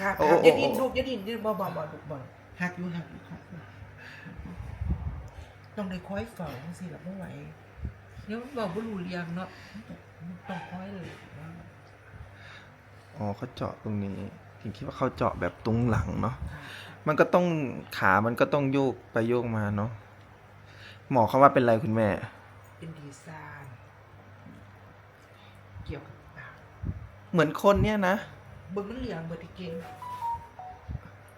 ครับโอ้ครับโอ้อย่าดินโอ้ลูกอย่าดินอย่าบ่บ่บ่ลูกบ่หักอยู่หักอยู่หักอยู่ต้องได้คอยเฝ้าจังซี่ล่ะบ่ไหวเดี๋ยวมันเว้าบ่รู้เรื่องเนาะมันต้องคอยเลยอ๋อเขาเจาะตรงนี้ถึงคิดว่าเขาเจาะแบบตรงหลังเนาะมันก็ต้องขามันก็ต้องโยกไปโยกมาเนาะหมอเขาว่าเป็นไรคุณแม่ เป็นดีไซน์เกี่ยวกับปากเหมือนคนเนี่ยนะ เบิ่งมันเหลียงเบิดที่เก่ง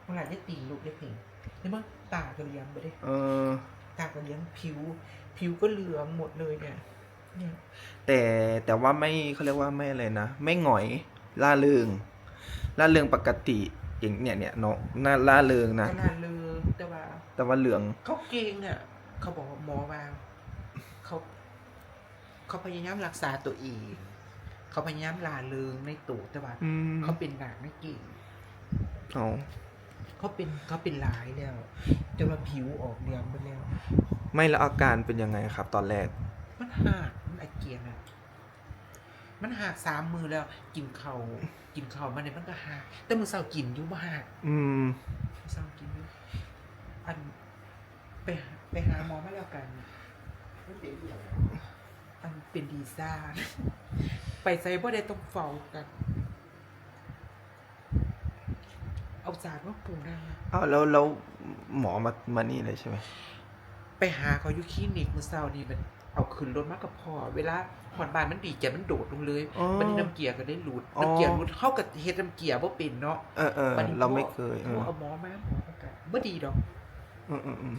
เมื่อไหร่ได้ตีลูกได้ตีนี่มันตาก็เหลียงเบิดเด้เออ ตาก็เหลียงผิว ผิวก็เหลืองหมดเลยเนี่ยเนี่ยแต่แต่ว่าไม่เขาเรียกว่าไม่อะไรนะ ไม่หงอยล่าเริงล่าเริงปกติอย่างเนี่ยเนี่ยเนาะน่าล่าเริงนะ ขนาดเลยแต่ว่า แต่ว่าเหลือง เขาเก่งเนี่ยเขาบอกว่าหมอว่าเขา เขาพยายามรักษาตัวเอง เขาพยายามลาเริงในตัวแต่ว่าอืมเขาเป็นหนักไม่เก่ง เอาเขาเป็นเขาเป็นหลายแล้วจนว่าผิวออกเหลืองไปแล้ว ไม่แล้วอาการเป็นยังไงครับ ตอนแรก มันหักมันอาเกียนอะมันหักสามมือแล้ว กินเขาวกินเขาวมาเนี่ยมันก็หักแต่มือเสาร์กินอยู่บ่หักอืม มือเสาร์กินอยู่อันไปหาไปหาหมอมาแล้วกันอั นเป็นดีซ่าไปใส่บ่ได้ต้องเฝ้ากันเอาจานมาปรุงได้เอาแล้วแล้วหมอมามานี่เลยใช่ไหมไปหาเขาอยู่คลินิกเมื่อเช้านี่มันเอาขึ้นรถมากับพ่อเวลาหอนบานมันดีใจมันโดดลงเลยอ๋อ มันนี่น้ำเกียร์ก็ได้หลุดอ๋อน้ำเกียร์หลุดเข้ากับเฮ็ดน้ำเกียร์บ่เป็นเนาะเออเออบัดนี้เราไม่เคยเอพ่ออเอาหมอมาหมอเขาก็บ่ดีดอก อืมอืมอืม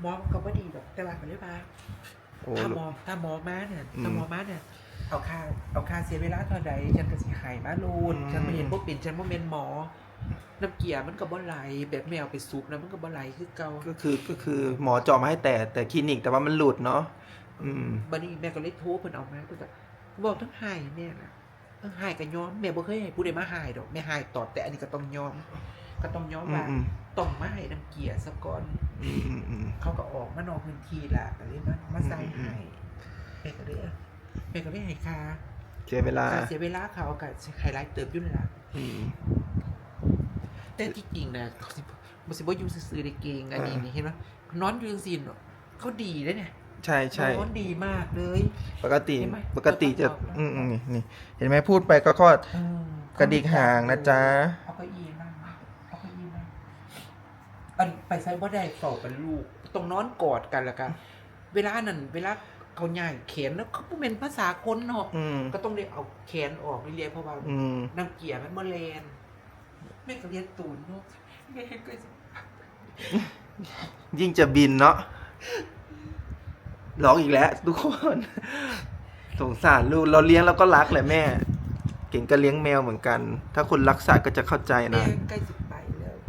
หมอก็บ่ดีดอกแต่ว่าก็เลยว่าโอ้ ถ้าหมอถ้าหมอมาเนี่ยอืมถ้าหมอมาเนี่ยเอาค่าเอาค่าเสียเวลาเท่าใดฉันก็สิใหายมาโลดอืมฉันบ่เห็นบ่เป็นฉันบ่แม่นหมอ น้ำเกียร์มันก็บ่ไหลแบบแมวไปซุปนะมันก็บ่ไหลคือเก่าก็คือก็คือหมอเจาะมาให้แต่แต่คลินิกแต่ว่ามันหลุดเนาะอืมบัดนี้แม่ก็เลยโทรเพิ่นเอามาเพิ่นก็บอกทั้งหายแม่น่ะทั้งหายก็ยอมแม่บ่เคยให้ผู้ใดมาหายดอกแม่หายตอดแต่อันนี้ก็ต้องยอม ก็ต้องยอมอืมว่าอืมต้องมาให้น้ำเกลียร์ซะก่อนอืมอืมอืม เขาก็ออกมานอกพื้นที่ละก็เลยมามาใส่อืมให้แม่ก็เลยเอาแม่ก็เลยให้ค่าเสียเวลาค่าเสียเวลาเขาก็ไฮไลท์เติบอยู่นั่นล่ะอืม แต่ที่จริงนะเขาสิบ่สิบ่อยู่ซื่อๆได้เก่งอันนี้อ่า นี่เห็นไหมนอนอยู่จังซี่เนาะเขาดีเด้เนี่ยใช่ใช่นอนดีมากเลย ปกติเห็นไหมปกติจะเปิดประกอบอืมอืมนี่นี่เห็นไหมพูดไปก็ก็เออกระดิกหางนะจ๊ะ เอาเก้าอี้นั่งเอาเก้าอี้นั่ง อันไปไซบ่ได้เฝ้ากันลูกต้องนอนกอดกันแล้วกันเวลานั้นเวลาเขาใหญ่แขนแล้วเขาบ่เป็นภาษาคนเนาะอืมก็ต้องได้เอาแขนออกเรียกเพราะว่าอืมน้ำเกลียมันมาแลนแม่ก็เรียนตูนเนาะแม่ก็สิยิ่งจะบินเนาะร้องอีกแล้วทุกคน สงสารลูกเราเลี้ยงเราก็รักแหละแม่ เก่งก็เลี้ยงแมวเหมือนกัน ถ้าคนรักสัตว์ก็จะเข้าใจแม่นะ ใกล้สิไปแล้ว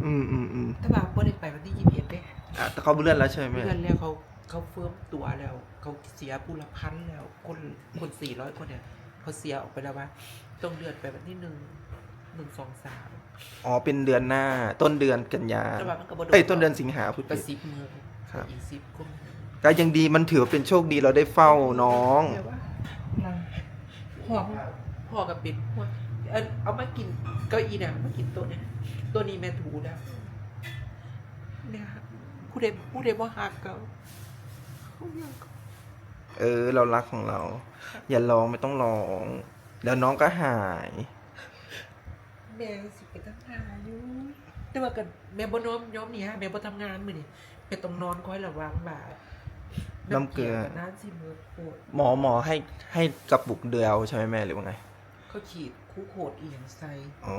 อืมอืมอืมถ้าบ่าบ่ได้ไปวันที่ยี่สิบเอ็ดเด้อะแต่เขาเลื่อนแล้วใช่ไหมแม่เพื่อนแล้วเขาเขาเฟิร์มตัวแล้ว เขาเสียผู้ละพันแล้ว คนคนสี่ร้อยคนเนี่ยเขาเสียออกไปแล้วว่าต้องเลื่อนไปวันที่หนึ่งหนึ่งสองสามอ๋อเป็นเดือนหน้าต้นเดือนกันยาแต่ว่ามันก็บ่โดเอ้ยต้นเดือนสิงหาพูดกผิระด ซิบมือครับ อีกสิบคนก็ยังดีมันถือว่าเป็นโชคดีเราได้เฝ้าน้อง แต่ว่าเราพ่อพ่อกับปิดพ่อ เอาเอามากินเก้าอี้เนี่ยมากินตัวเนี่ยตัวนี้แม่ถูแล้วเนี่ยผู้ใดผู้ใดบ่หักเขาเขาอยากเออ เรารักของเรา อย่าร้องไม่ต้องร้องแล้วน้องก็หายแม่สิไปทำงานอยู่แต่ว่ากันแม่บ่น้อมยอมนี่ฮะแม่บ่ทำงานมื้อนี้แม่ต้องนอนคอยระวังบาดน้ำเกลือน้ำสิมือปวดหมอหมอให้ให้กระปุกเดียวใช่ไหมแม่หรือว่าไงเขาฉีด คู่โคดอีหยังใส่อ๋อ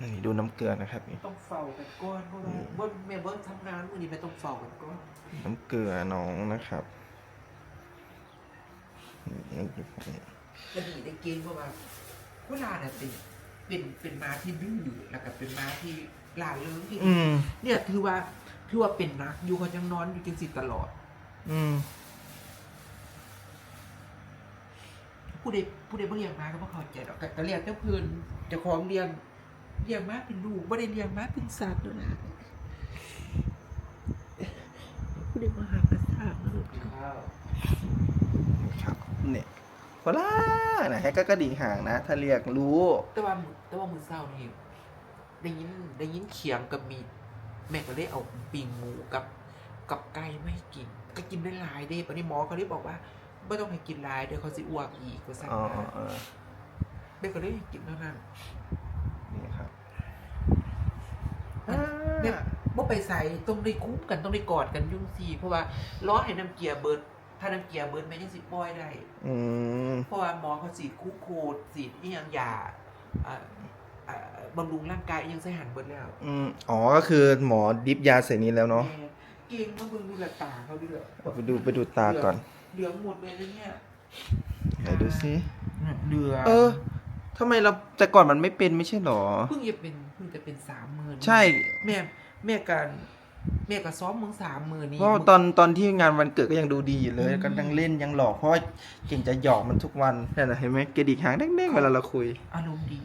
นี่ดูน้ำเกลือนะครับนี่ ต้องเฝ้ากันก่อนเพราะว่าบ่แม่บ่ทำงานมื้อนี้แม่ต้องเฝ้ากันก่อนน้ำเกลือน้องนะครับนี่จะดีได้เกณฑ์เพราะว่าเวลาน่ะเป็นเป็นเป็นม้าที่ดื้อแล้วก็เป็นม้าที่ล่าเริงที่อืมเนี่ยถือว่าถือว่าเป็นนักอยู่เขาจังนอนอยู่จังสิตลอด อืม ผู้ใดผู้ใดบ่เลี้ยงมาก็บ่เข้าใจดอกก็ก็เลี้ยงแต่เพิ่นเจ้าของเลี้ยงเลี้ยงมาเป็นลูกบ่ได้เลี้ยงมาเป็นสัตว์นั่นน่ะผู้ใดมาหากระซ่างนะลูกครับเนี่ยโคล่านะให้ก็กระดิ่งห่างนะ ถ้าเรียกรู้ แต่ว่ามื้อแต่ว่ามือเศร้านี่ได้ยินได้ยินเขียงกับมีดแม่ก็เลยเอาปิงหมูกับ กับไก่ไม่กิน ก็กินได้หลายเด้ปนี้หมอเขาเลยบอกว่า ไม่ต้องให้กินหลายเดี๋ยวเขาสิอ้วกอีกก็สั่งอ๋อมาอ๋อแม่ก็เลยกินเท่านั้นนี่ครับเนี่ยบ่ไปใส่ต้องได้คุ้มกันต้องได้กอดกันยุ่งซีเพราะว่าล้อให้น้ำเกียร์เบิดถ้าน้ำเกียร์เบิดแม่ยังสิปล่อยได้ อืมเพราะว่าหมอเขาสีดคุกโคดสีดอีหยังยาอ่าอ่าบำรุงร่างกายอีหยังใส่หันเบิดแล้วอืมอ๋อก็คือหมอดิฟยาเสร็จนี้แล้วเนาะแม่เก่งมาเบิ่งดูแลตาเขาดิเลยไปดูไปดูตาก่อน เหลืองหมดเลยนะเนี่ยไหนดูซิเดือเออทำไมเราแต่ก่อนมันไม่เป็นไม่ใช่หรอ เพิ่งจะเป็นเพิ่งจะเป็นสามหมื่นใช่ แม่แม่กันแม่ก็ซ้อมมึงสามหมื่นนี่เพราะตอนตอนที่งานวันเกิดก็ยังดูดีอยู่เลยก็ยังเล่นยังหลอกเพราะว่าเก่งจะหยอกมันทุกวันนั่นนะเห็นไหมเกระดิกหางเด้งๆเวลาเราคุย อารมณ์ดี